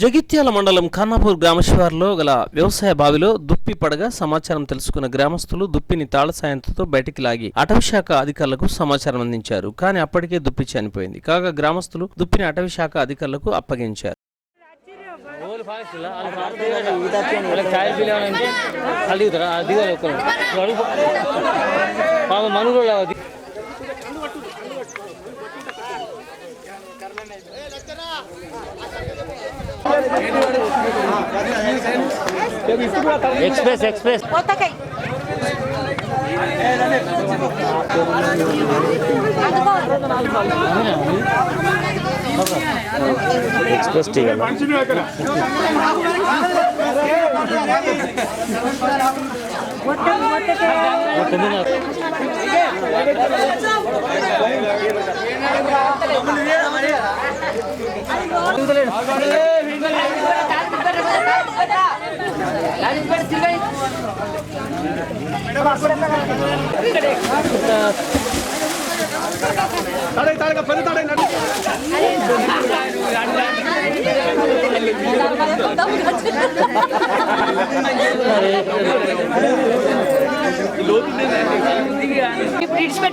జగిత్యాల మండలం ఖానాపూర్ గ్రామశివారులో గల వ్యవసాయ బావిలో దుప్పి పడగా సమాచారం తెలుసుకున్న గ్రామస్తులు దుప్పిని తాళ సాయంత్రంతో బయటికి లాగి అటవీశాఖ అధికారులకు సమాచారం అందించారు. కానీ అప్పటికే దుప్పి చనిపోయింది. కాగా గ్రామస్తులు దుప్పిని అటవీశాఖ అధికారులకు అప్పగించారు. ఫారెస్ట్ లా? వాళ్ళు ఫారెస్ట్ వాళ్ళు ತಡೆ ತಡೆಗ ಪರಿ ತಡೆ ನಡಿ ಅರೆ దిగాలి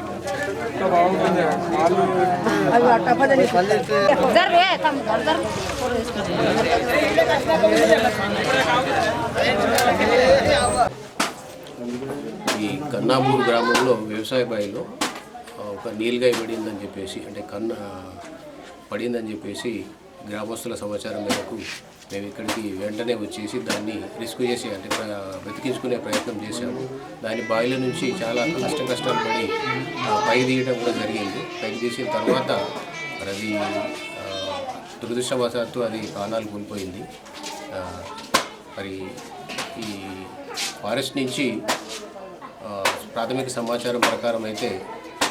ఈ కన్నాపూర్ గ్రామంలో వ్యవసాయ బావిలో ఒక నీల్గాయ పడిందని చెప్పేసి అంటే కన్న పడిందని చెప్పేసి గ్రామస్తుల సమాచారం మేరకు మేము ఇక్కడికి వెంటనే వచ్చేసి దాన్ని రిస్క్ చేసి అంటే ప్ర- ప్రయత్నం చేశాము. దాని బావిల నుంచి చాలా కష్ట కష్టాలు పడి పైకి తీయడం కూడా జరిగింది. పైకి తీసిన తర్వాత మరి అది దురదృష్టవశాత్తు అది ప్రాణాలు కోల్పోయింది. మరి ఈ ఫారెస్ట్ నుంచి ప్రాథమిక సమాచారం ప్రకారం అయితే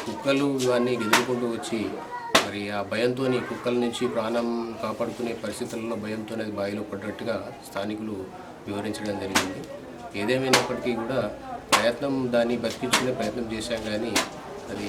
కుక్కలు ఇవన్నీ ఎదుర్కొంటూ వచ్చి మరి ఆ భయంతో కుక్కల నుంచి ప్రాణం కాపాడుకునే పరిస్థితుల్లో భయంతో అది బావిలో పడ్డట్టుగా స్థానికులు వివరించడం జరిగింది. ఏదేమైనప్పటికీ కూడా ప్రయత్నం దాన్ని బతికించుకునే ప్రయత్నం చేశాం కానీ అది